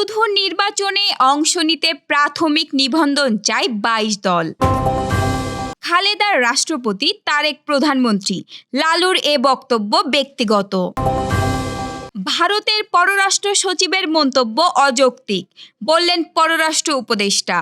শুধু নির্বাচনে অংশ নিতে প্রাথমিক নিবন্ধন চায় বাইশ দল। খালেদার রাষ্ট্রপতি, তারেক প্রধানমন্ত্রী, লালুর এ বক্তব্য ব্যক্তিগত। ভারতের পররাষ্ট্র সচিবের মন্তব্য অযৌক্তিক, বললেন পররাষ্ট্র উপদেষ্টা।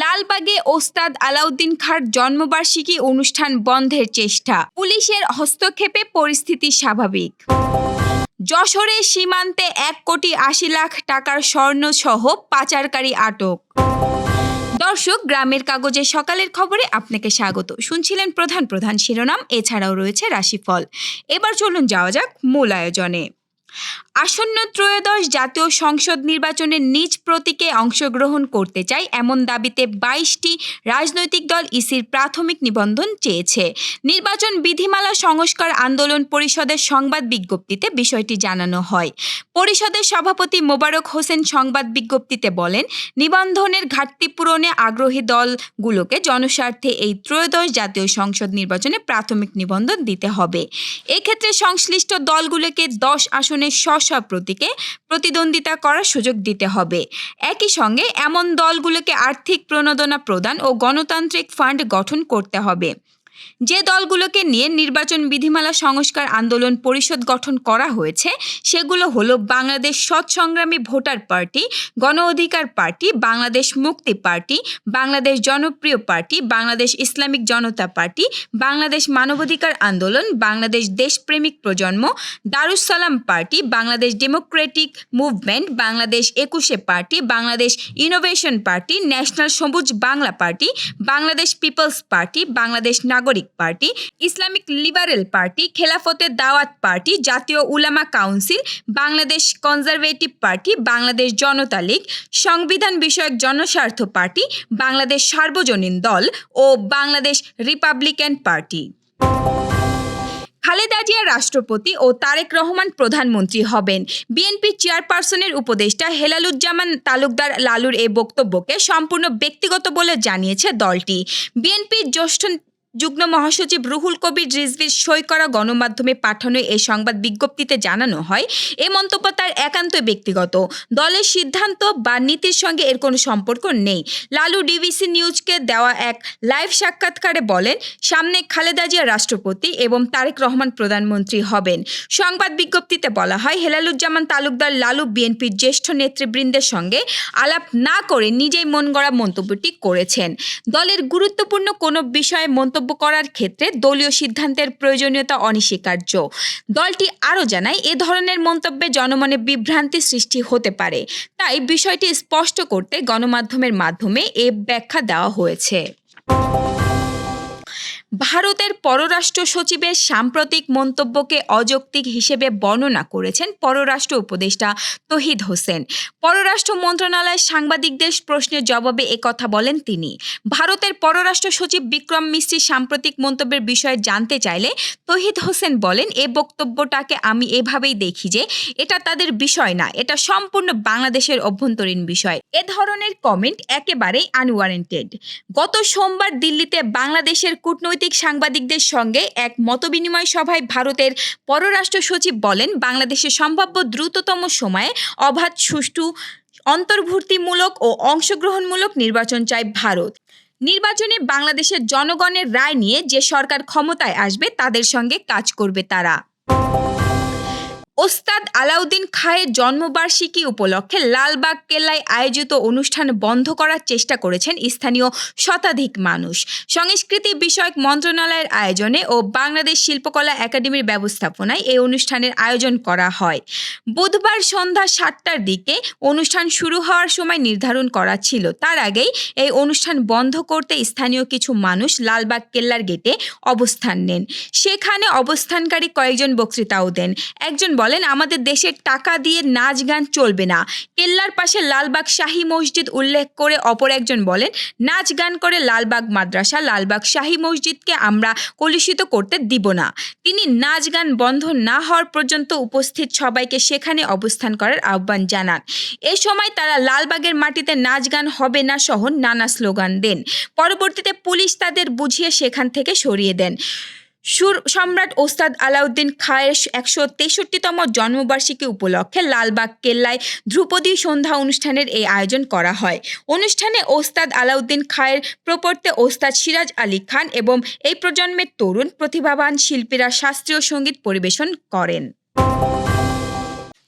লালবাগে ওস্তাদ আলাউদ্দিন খাঁর জন্মবার্ষিকী অনুষ্ঠান বন্ধের চেষ্টা, পুলিশের হস্তক্ষেপে পরিস্থিতি স্বাভাবিক। যশোরের সীমান্তে এক কোটি আশি লাখ টাকার স্বর্ণসহ পাচারকারী আটক। দর্শক, গ্রামের কাগজে সকালের খবরে আপনাকে স্বাগত। শুনছিলেন প্রধান প্রধান শিরোনাম, এছাড়াও রয়েছে রাশিফল। এবার চলুন যাওয়া যাক মূল আয়োজনে। আসন্ন ত্রয়োদশ জাতীয় সংসদ নির্বাচনে নিজ প্রতীকে অংশগ্রহণ করতে চায় এমন দাবিতে বাইশটি রাজনৈতিক দল ইসির প্রাথমিক নিবন্ধন চেয়েছে। নির্বাচন বিধিমালা সংস্কার আন্দোলন পরিষদের সংবাদ বিজ্ঞপ্তিতে বিষয়টি জানানো হয়। পরিষদের সভাপতি মোবারক হোসেন সংবাদ বিজ্ঞপ্তিতে বলেন, নিবন্ধনের ঘাটতি পূরণে আগ্রহী দলগুলোকে জনস্বার্থে এই ত্রয়োদশ জাতীয় সংসদ নির্বাচনে প্রাথমিক নিবন্ধন দিতে হবে। এক্ষেত্রে সংশ্লিষ্ট দলগুলোকে দশ আসনের স্ব প্রতীকে প্রতিদ্বন্দ্বিতা করার সুযোগ দিতে হবে। একই সঙ্গে এমন দলগুলোকে আর্থিক প্রণোদনা প্রদান ও গণতান্ত্রিক ফান্ড গঠন করতে হবে। যে দলগুলোকে নিয়ে নির্বাচন বিধিমালা সংস্কার আন্দোলন পরিষদ গঠন করা হয়েছে, সেগুলো হলো বাংলাদেশ সৎ সংগ্রামী ভোটার পার্টি, গণ অধিকার party, Bangladesh Mukti party, Bangladesh Janapriya party, Bangladesh Islamic Janata party, Bangladesh Manabadhikar Andolon, Bangladesh Deshpremik Projonmo Darussalam party, Bangladesh democratic movement, Bangladesh Ekushe party, Bangladesh innovation party, national Sabuj Bangla party, Bangladesh people's party, Bangladesh Nagorik party, Islamic liberal party, খেলাফতের Dawat party, Jatiya Ulama council, Bangladesh conservative party, Bangladesh Janata league, Sangbidhan Bishayak Janaswartha party, Bangladesh Sarbajanin Dal ও Bangladesh Republican party. Khaleda Zia রাষ্ট্রপতি ও তারেক রহমান প্রধানমন্ত্রী হবেন। BNP চেয়ারপারসনের উপদেষ্টা হেলালুজ্জামান তালুকদার লালুর এ বক্তব্যকে সম্পূর্ণ ব্যক্তিগত বলে জানিয়েছে দলটি। বিএনপির জ্যেষ্ঠ যুগ্ম মহাসচিব রুহুল কবির রিজভির সই করা গণমাধ্যমে পাঠানো এই সংবাদ বিজ্ঞপ্তিতে জানানো হয়, এ মন্তব্য তার একান্ত ব্যক্তিগত। দলের সিদ্ধান্ত বা নীতির সঙ্গে এর কোনো সম্পর্ক নেই। লালু ডিভিসি নিউজকে দেওয়া এক লাইভ সাক্ষাৎকারে বলেন, সামনে খালেদা জিয়া রাষ্ট্রপতি এবং তারেক রহমান প্রধানমন্ত্রী হবেন। সংবাদ বিজ্ঞপ্তিতে বলা হয়, হেলালুজ্জামান তালুকদার লালু বিএনপির জ্যেষ্ঠ নেতৃবৃন্দের সঙ্গে আলাপ না করে নিজেই মন গড়া মন্তব্যটি করেছেন। দলের গুরুত্বপূর্ণ কোনো বিষয়ে মন্তব্য করার ক্ষেত্রে দলীয় সিদ্ধান্তের প্রয়োজনীয়তা অনস্বীকার্য। দলটি আরও জানায়, এ ধরনের মন্তব্যে জনমনে বিভ্রান্তি সৃষ্টি হতে পারে। তাই বিষয়টি স্পষ্ট করতে গণমাধ্যমের মাধ্যমে এ ব্যাখ্যা দেওয়া হয়েছে। ভারতের পররাষ্ট্র সচিবের সাম্প্রতিক মন্তব্যকে অযৌক্তিক হিসেবে বর্ণনা করেছেন পররাষ্ট্র উপদেষ্টা তহিদ হোসেন। পররাষ্ট্র মন্ত্রণালয়ের সাংবাদিকদের প্রশ্নের জবাবে একথা বলেন তিনি। ভারতের পররাষ্ট্র সচিব বিক্রম মিশ্রির সাম্প্রতিক মন্তব্যের বিষয়ে জানতে চাইলে তহিদ হোসেন বলেন, এ বক্তব্যটাকে আমি এভাবেই দেখি যে এটা তাদের বিষয় না, এটা সম্পূর্ণ বাংলাদেশের অভ্যন্তরীণ বিষয়। এ ধরনের কমেন্ট একেবারেই আনওয়ারেন্টেড গত সোমবার দিল্লিতে বাংলাদেশের কূটনৈতিক সাংবাদিকদের সঙ্গে এক মতবিনিময় সভায় ভারতের পররাষ্ট্র সচিব বলেন, বাংলাদেশের সম্ভাব্য দ্রুততম সময়ে অবাধ, সুষ্ঠু, অন্তর্ভুক্তিমূলক ও অংশগ্রহণমূলক নির্বাচন চায় ভারত। নির্বাচনে বাংলাদেশের জনগণের রায় নিয়ে যে সরকার ক্ষমতায় আসবে, তাদের সঙ্গে কাজ করবে তারা। ওস্তাদ আলাউদ্দিন খাঁয়ের জন্মবার্ষিকী উপলক্ষে লালবাগ কেল্লায় আয়োজিত অনুষ্ঠান বন্ধ করার চেষ্টা করেছেন স্থানীয় শতাধিক মানুষ। সংস্কৃতি বিষয়ক মন্ত্রণালয়ের আয়োজনে ও বাংলাদেশ শিল্পকলা একাডেমির ব্যবস্থাপনায় এই অনুষ্ঠানের আয়োজন করা হয়। বুধবার সন্ধ্যা সাতটার দিকে অনুষ্ঠান শুরু হওয়ার সময় নির্ধারণ করা ছিল। তার আগেই এই অনুষ্ঠান বন্ধ করতে স্থানীয় কিছু মানুষ লালবাগ কেল্লার গেটে অবস্থান নেন। সেখানে অবস্থানকারী কয়েকজন বক্তৃতাও দেন। একজন বলেন, আমাদের দেশের টাকা দিয়ে নাচ গান চলবে না। কেল্লার পাশে লালবাগ শাহী মসজিদ উল্লেখ করে অপর একজন বলেন, নাচ গান করে লালবাগ মাদ্রাসা, লালবাগ শাহী মসজিদকে আমরা কলুষিত করতে দিব না। তিনি নাচ গান বন্ধ না হওয়ার পর্যন্ত উপস্থিত সবাইকে সেখানে অবস্থান করার আহ্বান জানান। এ সময় তারা, লালবাগের মাটিতে নাচ গান হবে না সহ নানা স্লোগান দেন। পরবর্তীতে পুলিশ তাদের বুঝিয়ে সেখান থেকে সরিয়ে দেন। সুর সম্রাট ওস্তাদ আলাউদ্দিন খায়ের একশো তেষট্টিতম জন্মবার্ষিকী উপলক্ষে লালবাগ কেল্লায় ধ্রুপদী সন্ধ্যা অনুষ্ঠানের এই আয়োজন করা হয়। অনুষ্ঠানে ওস্তাদ আলাউদ্দিন খায়ের প্রপর্তে ওস্তাদ সিরাজ আলী খান এবং এই প্রজন্মের তরুণ প্রতিভাবান শিল্পীরা শাস্ত্রীয় সংগীত পরিবেশন করেন।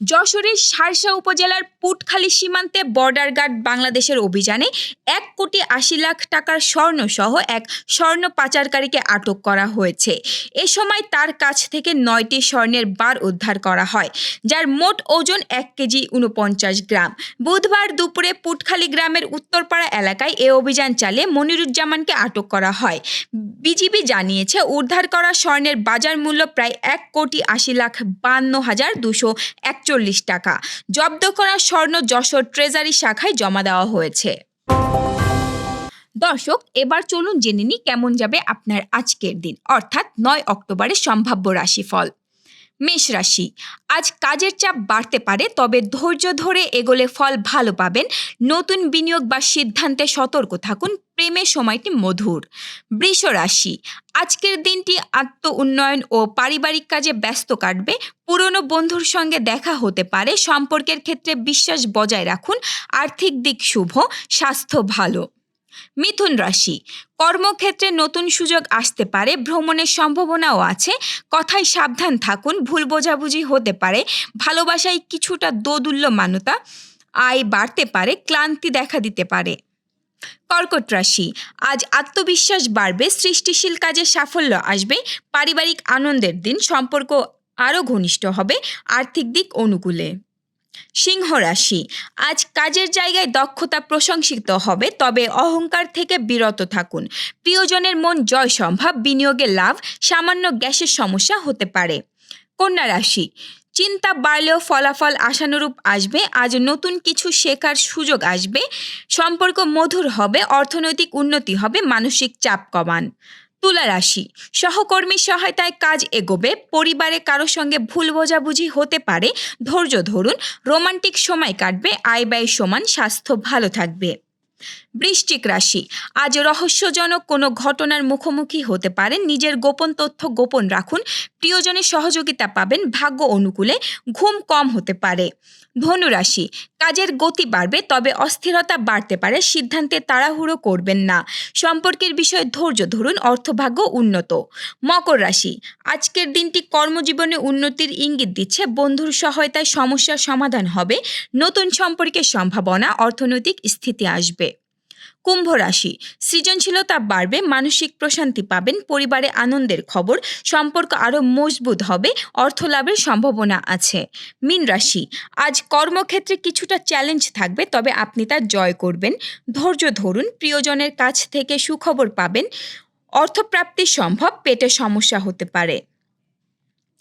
যশোরের সারসা উপজেলার পুটখালী সীমান্তে বর্ডার গার্ড বাংলাদেশের অভিযানে এক কোটি আশি লাখ টাকার স্বর্ণ সহ এক স্বর্ণ পাচারকারীকে আটক করা হয়েছে। এ সময় তার কাছ থেকে নয়টি স্বর্ণের বার উদ্ধার করা হয়, যার মোট ওজন এক কেজি উনপঞ্চাশ গ্রাম। বুধবার দুপুরে পুটখালী গ্রামের উত্তরপাড়া এলাকায় এ অভিযান চালিয়ে মনিরুজ্জামানকে আটক করা হয়। বিজিবি জানিয়েছে, উদ্ধার করা স্বর্ণের বাজার মূল্য প্রায় এক কোটি আশি লাখ বান্ন হাজার দুশো একচল্লিশ টাকা। জব্দ করা স্বর্ণ যশোর ট্রেজারি শাখায় জমা দেওয়া হয়েছে। দর্শক, এবার চলুন জেনে নিই কেমন যাবে আপনার আজকের দিন, অর্থাৎ নয় অক্টোবরের সম্ভাব্য রাশিফল। মেষ রাশি। আজ কাজের চাপ বাড়তে পারে, তবে ধৈর্য ধরে এগোলে ফল ভালো পাবেন। নতুন বিনিয়োগ বা সিদ্ধান্তে সতর্ক থাকুন, প্রেমের সময়টি মধুর। বৃষ রাশি, আজকের দিনটি আত্ম উন্নয়ন ও পারিবারিক কাজে ব্যস্ত কাটবে। পুরনো বন্ধুর সঙ্গে দেখা হতে পারে, সম্পর্কের ক্ষেত্রে বিশ্বাস বজায় রাখুন। আর্থিক দিক শুভ, স্বাস্থ্য ভালো। মিথুন রাশি, কর্মক্ষেত্রে নতুন সুযোগ আসতে পারে, ভ্রমণের সম্ভাবনাও আছে, কথায় সাবধান থাকুন, ভুল বোঝাবুঝি হতে পারে, ভালোবাসায় কিছুটা দোদুল্যমানতা আয় বাড়তে পারে, ক্লান্তি দেখা দিতে পারে। কর্কট রাশি, আজ আত্মবিশ্বাস বাড়বে, সৃষ্টিশীল কাজে সাফল্য আসবে, পারিবারিক আনন্দের দিন সম্পর্ক আরও ঘনিষ্ঠ হবে, আর্থিক দিক অনুকূলে। সিংহ রাশি। আজ কাজের জায়গায় দক্ষতা প্রশংসিত হবে, তবে অহংকার থেকে বিরত থাকুন। প্রিয়জনের মন জয় সম্ভব, বিনিয়োগে লাভ, সামান্য গ্যাসের সমস্যা হতে পারে। কন্যা রাশি, চিন্তা বাড়লেও ফলাফল আশানুরূপ আসবে, আজ নতুন কিছু শেখার সুযোগ আসবে, সম্পর্ক মধুর হবে, অর্থনৈতিক উন্নতি হবে, মানসিক চাপ কমান। তুলা রাশি। সহকর্মীর সহায়তায় কাজ এগোবে, পরিবারে কারও সঙ্গে ভুল বোঝাবুঝি হতে পারে। ধৈর্য ধরুন, রোমান্টিক সময় কাটবে, আয় ব্যয় সমান, স্বাস্থ্য ভালো থাকবে। বৃশ্চিক রাশি। আজ রহস্যজনক কোনো ঘটনার মুখোমুখি হতে পারেন নিজের গোপন তথ্য গোপন রাখুন। প্রিয়জনের সহযোগিতা পাবেন। ভাগ্য অনুকূলে ঘুম কম হতে পারে। ধনুরাশি কাজের গতি বাড়বে, তবে অস্থিরতা বাড়তে পারে। সিদ্ধান্তে তাড়াহুড়ো করবেন না। সম্পর্কের বিষয়ে ধৈর্য ধরুন। অর্থভাগ্য উন্নত। মকর রাশি, আজকের দিনটি কর্মজীবনে উন্নতির ইঙ্গিত দিচ্ছে। বন্ধুর সহায়তায় সমস্যার সমাধান হবে। নতুন সম্পর্কের সম্ভাবনা, অর্থনৈতিক স্থিতি আসবে। কুম্ভ রাশি। সৃজনশীলতা বাড়বে, মানসিক প্রশান্তি পাবেন, পরিবারে আনন্দের খবর, সম্পর্ক আরও মজবুত হবে, অর্থ লাভের সম্ভাবনা আছে। মীন রাশি, আজ কর্মক্ষেত্রে কিছুটা চ্যালেঞ্জ থাকবে, তবে আপনি তা জয় করবেন। ধৈর্য ধরুন, প্রিয়জনের কাছ থেকে সুখবর পাবেন। অর্থপ্রাপ্তি সম্ভব, পেটে সমস্যা হতে পারে।